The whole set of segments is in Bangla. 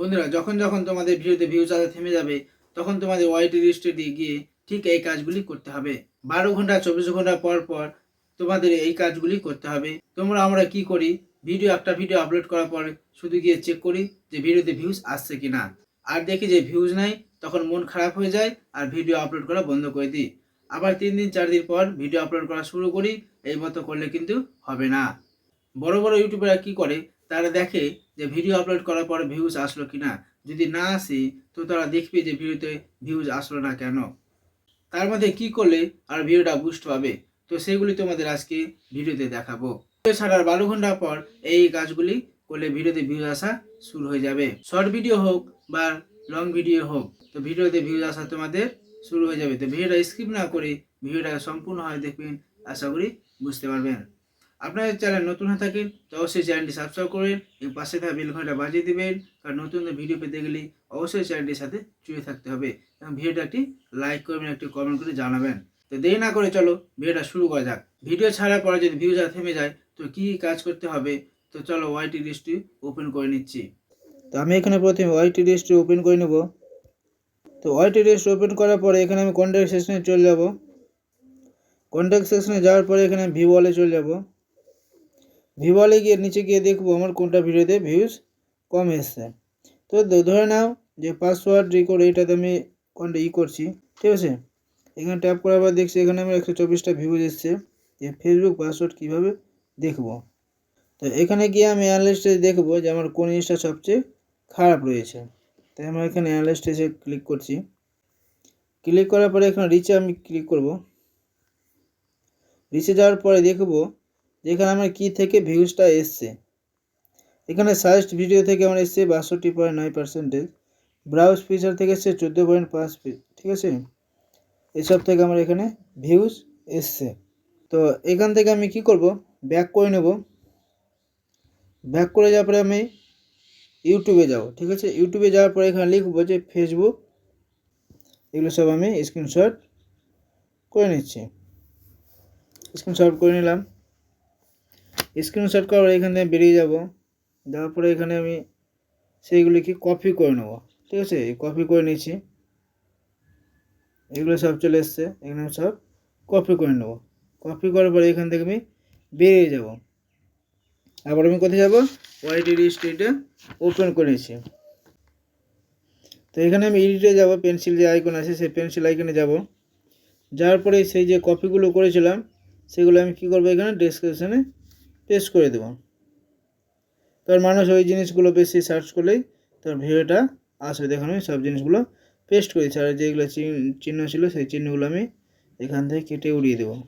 বন্ধুরা, যখন যখন তোমাদের ভিডিওতে ভিউজ আসা, থেমে যাবে, তখন তোমাদের ওয়াইটি লিস্টে দিয়ে গিয়ে ঠিক এই কাজগুলি করতে হবে। বারো ঘণ্টা, চব্বিশ ঘণ্টা পর পর তোমাদের এই কাজগুলি করতে হবে। তোমরা, আমরা কি করি? ভিডিও একটা ভিডিও আপলোড করার পর শুধু গিয়ে চেক করি যে ভিডিওতে ভিউজ আসছে কি না। আর দেখি যে ভিউজ নাই, তখন মন খারাপ হয়ে যায় আর ভিডিও আপলোড করা বন্ধ করে দিই। আবার তিন দিন, চার দিন পর ভিডিও আপলোড করা শুরু করি, এই মতো করলে কিন্তু হবে না। বড় বড় ইউটিউবাররা কি করে? তারা দেখে যে ভিডিও আপলোড করার পর ভিউজ আসলো কি না যদি না আসে, তো তারা দেখবে যে ভিডিওতে ভিউজ আসলো না কেন? তার মধ্যে কি করলে আর ভিডিওটা বুস্ট পাবে? তো সেগুলি তোমাদের আজকে ভিডিওতে দেখাবো। ছাড়ার বারো ঘণ্টা পর এই কাজগুলি করলে ভিডিওতে ভিউজ আসা শুরু হয়ে যাবে। শর্ট ভিডিও হোক বা লং ভিডিও হোক, তো ভিডিওতে ভিউজ আসা তোমাদের শুরু হয়ে যাবে। তো ভিডিওটা স্কিপ না করে ভিডিওটা সম্পূর্ণভাবে দেখবেন। আশা করি বুঝতে পারবেন। আপনাদের চ্যানেল নতুন হয়ে থাকেন, তো অবশ্যই চ্যানেলটি সাবস্ক্রাইব করবেন এবং পাশে থাকা বেল ঘণ্টা বাজিয়ে দেবেন, কারণ নতুন ভিডিও পেতে গেলে অবশ্যই চ্যানেলটির সাথে জুড়ে থাকতে হবে, এবং ভিডিওটা একটি লাইক করবেন, একটি কমেন্ট করে জানাবেন। তো দেরি না করে চলো ভিডিওটা শুরু করা যাক। ভিডিও ছাড়ার পরে যদি ভিউজ থেমে যায়, তো কি কাজ করতে হবে? তো চলো ওয়াইটি লিস্টটি ওপেন করে নিচ্ছি। তো আমি এখানে প্রথমে ওয়াইটি লিস্টটি ওপেন করে নেব। তো ওয়াইটি লিস্ট ওপেন করার পরে এখানে আমি কন্ট্যাক্ট সেকশনে চলে যাব। কন্ট্যাক্ট সেকশনে যাওয়ার পরে এখানে ভিউ ওয়ালে চলে যাব। ভিউ ওয়ালে গিয়ে, নিচে গিয়ে দেখব আমার কোনটা ভিডিওতে ভিউজ কম এসছে। তো ধরে নাও যে পাসওয়ার্ড রেকর্ড এইটাতে আমি কোনটা ই করছি, ঠিক আছে? এখানে ট্যাপ করার পর দেখছি এখানে আমার একশো চব্বিশটা ভিউজ এসছে। যে ফেসবুক পাসওয়ার্ড কীভাবে দেখব? তো এখানে গিয়ে আমি অ্যানালিস্টে দেখব যে আমার কোন জিনিসটা সবচেয়ে খারাপ রয়েছে। তাই আমরা এখানে অ্যানালিস্টে এসে ক্লিক করছি। ক্লিক করার পরে এখানে রিচে আমি ক্লিক করব। রিচে যাওয়ার পরে দেখব যেখানে আমার কি থেকে ভিউজটা এসছে। এখানে সার্চ ভিডিও থেকে আমার এসছে বাষট্টি পয়েন্ট নয় পার্সেন্টেজ ব্রাউজ ফিচার থেকে এসছে চোদ্দ পয়েন্ট পাঁচ ঠিক আছে? এসব থেকে আমার এখানে ভিউজ এসছে। তো এখান থেকে আমি কি করব? ব্যাক করে নেব। ব্যাক করে যাওয়ার পরে আমি ইউটিউবে যাব, ঠিক আছে? ইউটিউবে যাওয়ার পরে এখানে লিখব যে ফেসবুক এগুলো সব আমি স্ক্রিনশট করে নিচ্ছি। স্ক্রিনশট করে নিলাম। স্ক্রিনশট করার এখান থেকে বেরিয়ে যাব। যাওয়ার পরে এখানে আমি সেইগুলিকে কপি করে নেব। ঠিক আছে? কপি করে নিচ্ছি এগুলো সব চলে এসছে। এখানে সব কপি করে নেব। কপি করার পরে এখান থেকে আমি বেরিয়ে যাব। আবার আমি কোথায় যাব? ওয়াইটি স্ট্রিটে ওপেন করেছি তো এখানে আমি এডিটে যাব। পেন্সিল যে আইকন আছে, সেই পেন্সিল আইকনে যাব। যাওয়ার পরে সেই যে কপিগুলো করেছিলাম, সেগুলো আমি কী করব এখানে ডেসক্রিপশানে পেস্ট করে দেবো। তার মানুষ ওই জিনিসগুলো বেশি সার্চ করলেই তার ভিডিওটা আসবে। দেখুন আমি সব জিনিসগুলো পেস্ট করেছি। আর যেগুলো চিহ্ন- ছিল সেই চিহ্নগুলো আমি এখান থেকে কেটে উড়িয়ে দেবো।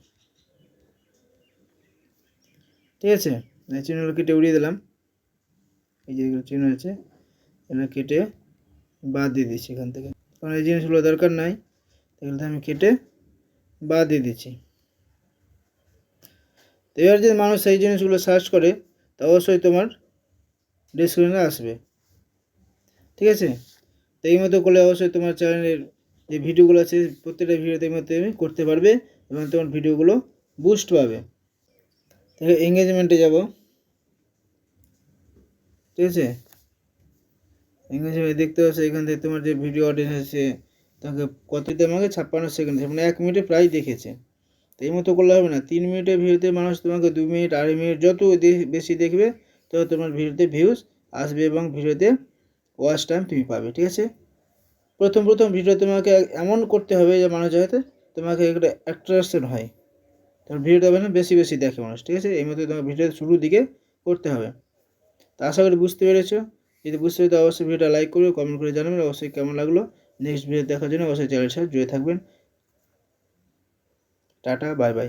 ঠিক আছে? এই চিহ্নগুলো কেটে উড়িয়ে দিলাম। এই যেগুলো চিহ্ন আছে, এগুলো কেটে বাদ দিয়ে দিচ্ছি এখান থেকে। কারণ এই জিনিসগুলো দরকার নাই। এগুলো আমি কেটে বাদ দিয়ে দিচ্ছি। তো এবার যদি মানুষ সেই জিনিসগুলো সার্চ করে, তো অবশ্যই তোমার ডিসক্রিপশনে আসবে। ঠিক আছে? তো এই মতো করলে অবশ্যই তোমার চ্যানেলের যে ভিডিওগুলো আছে, প্রত্যেকটা ভিডিওতে এই মতো তুমি করতে পারবে এবং তোমার ভিডিওগুলো বুস্ট পাবে। তাহলে এঙ্গেজমেন্টে যাব। ঠিক আছে? এঙ্গেজমেন্ট দেখতে পাচ্ছ এখান থেকে তোমার যে ভিডিও অডিয়েন্স আছে তাকে কততে আমাকে ছাপ্পান্ন সেকেন্ড মানে এক মিনিটে প্রায় দেখেছে। এই মতো করলে হবে না। তিন মিনিটের ভিডিওতে মানুষ তোমাকে দু মিনিট, আড়াই মিনিট যত বেশি দেখবে, তত তোমার ভিডিওতে ভিউজ আসবে এবং ভিডিওতে ওয়াচ টাইম তুমি পাবে, ঠিক আছে? প্রথম প্রথম ভিডিও তোমাকে এমন করতে হবে যে মানুষ যাতে তোমাকে একটা অ্যাট্রাকশন হয়। তোমার ভিডিওটা মানে বেশি বেশি দেখে মানুষ, ঠিক আছে? এই মতো তোমার ভিডিও শুরুর দিকে করতে হবে। তা আশা করি বুঝতে পেরেছ। যদি বুঝতে পেরে অবশ্যই ভিডিওটা লাইক করবে কমেন্ট করে জানাবেন অবশ্যই কেমন লাগল? নেক্সট ভিডিও দেখার জন্য অবশ্যই চ্যানেল সাথে জুড়ে থাকবেন। Tata bye bye.